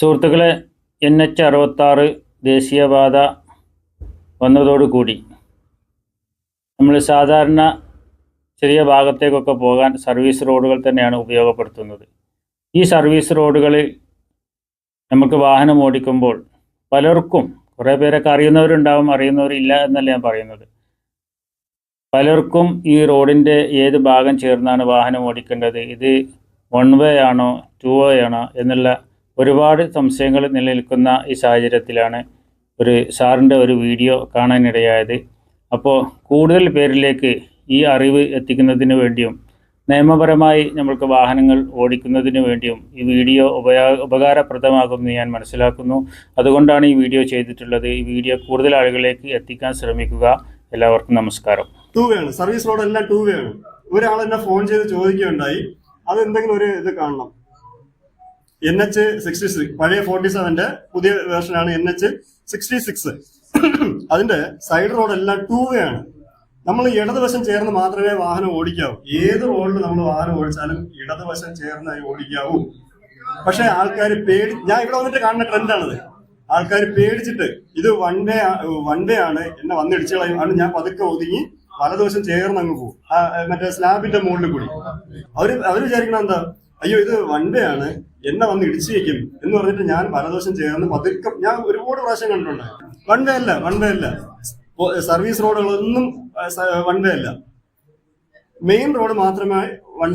സുഹൃത്തുക്കളെ N H അറുപത്താറ് ദേശീയപാത വന്നതോടുകൂടി നമ്മൾ സാധാരണ ചെറിയ ഭാഗത്തേക്കൊക്കെ പോകാൻ സർവീസ് റോഡുകൾ തന്നെയാണ് ഉപയോഗപ്പെടുത്തുന്നത്. ഈ സർവീസ് റോഡുകളിൽ നമുക്ക് വാഹനം ഓടിക്കുമ്പോൾ പലർക്കും കുറേ പേരൊക്കെ അറിയുന്നവരുണ്ടാവും അറിയുന്നവരില്ല എന്നല്ല ഞാൻ പറയുന്നത്. പലർക്കും ഈ റോഡിന്റെ ഏത് ഭാഗം ചേർന്നാണ് വാഹനം ഓടിക്കേണ്ടത്? ഇത് വൺ വേ ആണോ ടു വേ ആണോ എന്നുള്ള ഒരുപാട് സംശയങ്ങൾ നിലനിൽക്കുന്ന ഈ സാഹചര്യത്തിലാണ് ഒരു സാറിന്റെ ഒരു വീഡിയോ കാണാനിടയായത്. അപ്പോൾ കൂടുതൽ പേരിലേക്ക് ഈ അറിവ് എത്തിക്കുന്നതിന് വേണ്ടിയും നിയമപരമായി നമ്മൾക്ക് വാഹനങ്ങൾ ഓടിക്കുന്നതിന് വേണ്ടിയും ഈ വീഡിയോ ഉപയോ ഉപകാരപ്രദമാകുമെന്ന് ഞാൻ മനസ്സിലാക്കുന്നു. അതുകൊണ്ടാണ് ഈ വീഡിയോ ചെയ്തിട്ടുള്ളത്. ഈ വീഡിയോ കൂടുതൽ ആളുകളിലേക്ക് എത്തിക്കാൻ ശ്രമിക്കുക. എല്ലാവർക്കും നമസ്കാരം. ടൂ വേ ആണ് സർവീസ് റോഡ് എല്ലാം ടൂ വേ ആണ് ഒരാൾ എന്നെ ഫോൺ ചെയ്ത് ചോദിക്കുകയുണ്ടായി. അത് എന്തെങ്കിലും ഒരു ഇത് കാണണം. എൻ എച്ച് സിക്സ്റ്റി സിക്സ് പഴയ ഫോർട്ടി സെവന്റെ പുതിയ വേർഷനാണ് എൻ എച്ച് സിക്സ്റ്റി സിക്സ് അതിന്റെ സൈഡ് റോഡ് എല്ലാം ടൂ വേ ആണ്. നമ്മൾ ഇടതുവശം ചേർന്ന് മാത്രമേ വാഹനം ഓടിക്കാവൂ. ഏത് റോഡിൽ നമ്മൾ വാഹനം ഓടിച്ചാലും ഇടതുവശം ചേർന്ന് ഓടിക്കാവൂ. പക്ഷെ ആൾക്കാർ പേടി ഞാൻ ഇവിടെ വന്നിട്ട് കാണുന്ന ട്രെൻഡാണിത് ആൾക്കാർ പേടിച്ചിട്ട് ഇത് വൺ ഡേ വൺ ഡേ ആണ് എന്നെ വന്നിടിച്ചു കളയും. ആണ് ഞാൻ പതുക്കെ ഒതുങ്ങി വലതുവശം ചേർന്ന് അങ്ങ് പോകും മറ്റേ സ്ലാബിന്റെ മുകളിൽ കൂടി. അവർ അവർ വിചാരിക്കണം എന്താ? അയ്യോ ഇത് വൺ ആണ് എന്നെ വന്ന് ഇടിച്ചു വെക്കും എന്ന് പറഞ്ഞിട്ട് ഞാൻ പലദോഷം ചേർന്ന് പതുക്കെ ഞാൻ ഒരുപാട് പ്രാവശ്യം കണ്ടിട്ടുണ്ട്. വൺ അല്ല വൺ അല്ല സർവീസ് റോഡുകളൊന്നും വൺ അല്ല മെയിൻ റോഡ് മാത്രമേ വൺ